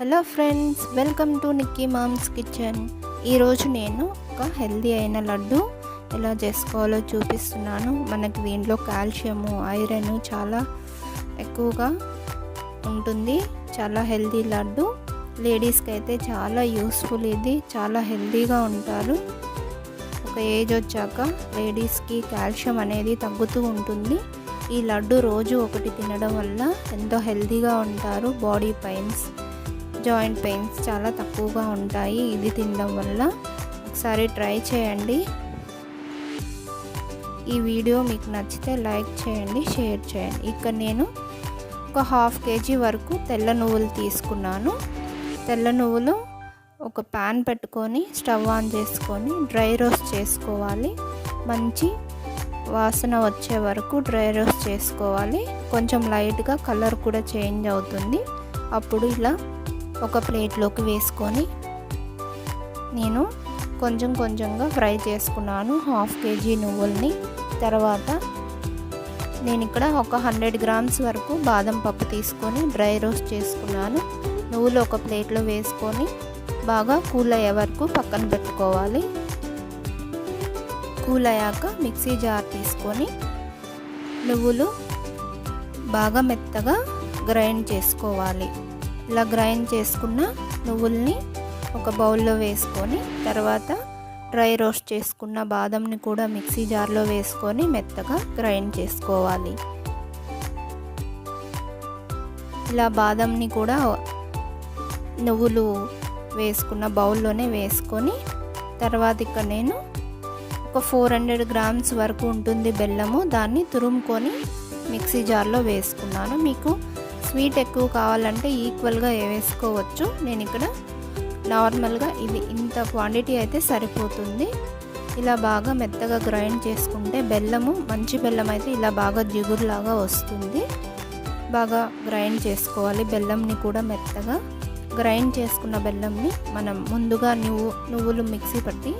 Hello friends welcome to Nikki mom's kitchen. ఈరోజు నేను ఒక హెల్దీ అయిన లడ్డు ఎలా చేసుకోవాలో చూపిస్తున్నాను. మనకి దీంట్లో కాల్షియము ఐరన్ చాలా ఎక్కువగా ఉంటుంది. చాలా హెల్దీ లడ్డు. లేడీస్కి అయితే చాలా యూస్ఫుల్ ఇది. చాలా హెల్దీగా ఉంటారు. ఒక ఏజ్ వచ్చాక లేడీస్కి కాల్షియం అనేది తగ్గుతూ ఉంటుంది. ఈ లడ్డు రోజు ఒకటి తినడం వల్ల ఎంతో హెల్దీగా ఉంటారు బాడీ పెయిన్స్. జాయింట్ పెయిన్స్ చాలా తక్కువగా ఉంటాయి. ఇది తినడం వల్ల ఒకసారి ట్రై చేయండి. ఈ వీడియో మీకు నచ్చితే లైక్ చేయండి షేర్ చేయండి. ఇక్కడ నేను ఒక హాఫ్ కేజీ వరకు తెల్ల నువ్వులు తీసుకున్నాను. తెల్ల నువ్వులు ఒక ప్యాన్ పెట్టుకొని స్టవ్ ఆన్ చేసుకొని డ్రై రోస్ట్ చేసుకోవాలి. మంచి వాసన వచ్చే వరకు డ్రై రోస్ట్ చేసుకోవాలి. కొంచెం లైట్గా కలర్ కూడా చేంజ్ అవుతుంది. అప్పుడు ఇలా ఒక ప్లేట్లోకి వేసుకొని నేను కొంచెం కొంచెంగా ఫ్రై చేసుకున్నాను. హాఫ్ కేజీ నువ్వుల్ని. తర్వాత నేను ఇక్కడ ఒక హండ్రెడ్ గ్రామ్స్ వరకు బాదం పప్పు తీసుకొని డ్రై రోస్ట్ చేసుకున్నాను. నువ్వులు ఒక ప్లేట్లో వేసుకొని బాగా కూల్ అయ్యే వరకు పక్కన పెట్టుకోవాలి. కూల్ అయ్యాక మిక్సీ జార్ తీసుకొని నువ్వులు బాగా మెత్తగా గ్రైండ్ చేసుకోవాలి. ఇలా గ్రైండ్ చేసుకున్న నువ్వుల్ని ఒక బౌల్లో వేసుకొని తర్వాత డ్రై రోస్ట్ చేసుకున్న బాదంని కూడా మిక్సీ జార్లో వేసుకొని మెత్తగా గ్రైండ్ చేసుకోవాలి. ఇలా బాదంని కూడా నువ్వులు వేసుకున్న బౌల్లోనే వేసుకొని తర్వాత ఇక నేను ఒక ఫోర్ హండ్రెడ్ గ్రామ్స్ వరకు ఉంటుంది బెల్లము దాన్ని తురుముకొని మిక్సీ జార్లో వేసుకున్నాను. మీకు స్వీట్ ఎక్కువ కావాలంటే ఈక్వల్గా వేసుకోవచ్చు. నేను ఇక్కడ నార్మల్గా ఇది ఇంత క్వాంటిటీ అయితే సరిపోతుంది. ఇలా బాగా మెత్తగా గ్రైండ్ చేసుకుంటే బెల్లము మంచి బెల్లం అయితే ఇలా బాగా జిగురులాగా వస్తుంది. బాగా గ్రైండ్ చేసుకోవాలి బెల్లంని కూడా మెత్తగా. గ్రైండ్ చేసుకున్న బెల్లంని మనం ముందుగా నువ్వు నువ్వులు మిక్సీ పట్టి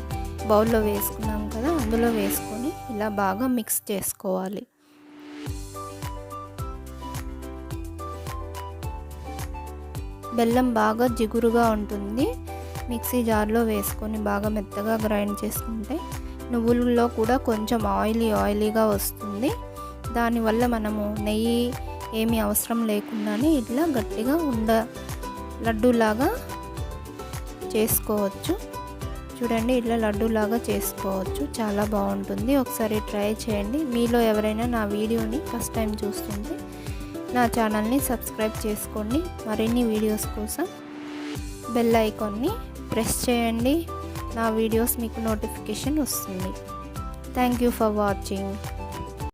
బౌల్లో వేసుకున్నాం కదా అందులో వేసుకొని ఇలా బాగా మిక్స్ చేసుకోవాలి. బెల్లం బాగా జిగురుగా ఉంటుంది. మిక్సీ జార్లో వేసుకొని బాగా మెత్తగా గ్రైండ్ చేసుకుంటే నువ్వులలో కూడా కొంచెం ఆయిలీ ఆయిలీగా వస్తుంది. దానివల్ల మనము నెయ్యి ఏమీ అవసరం లేకుండానే ఇట్లా గట్టిగా ఉండ లడ్డూలాగా చేసుకోవచ్చు. చూడండి ఇట్లా లడ్డూలాగా చేసుకోవచ్చు. చాలా బాగుంటుంది. ఒకసారి ట్రై చేయండి. మీలో ఎవరైనా నా వీడియోని ఫస్ట్ టైం చూస్తుంటే నా ఛానల్ని సబ్స్క్రైబ్ చేసుకోండి. మరిన్ని వీడియోస్ కోసం బెల్ ఐకాన్ని ప్రెస్ చేయండి. నా వీడియోస్ మీకు నోటిఫికేషన్ వస్తుంది. Thank you for watching.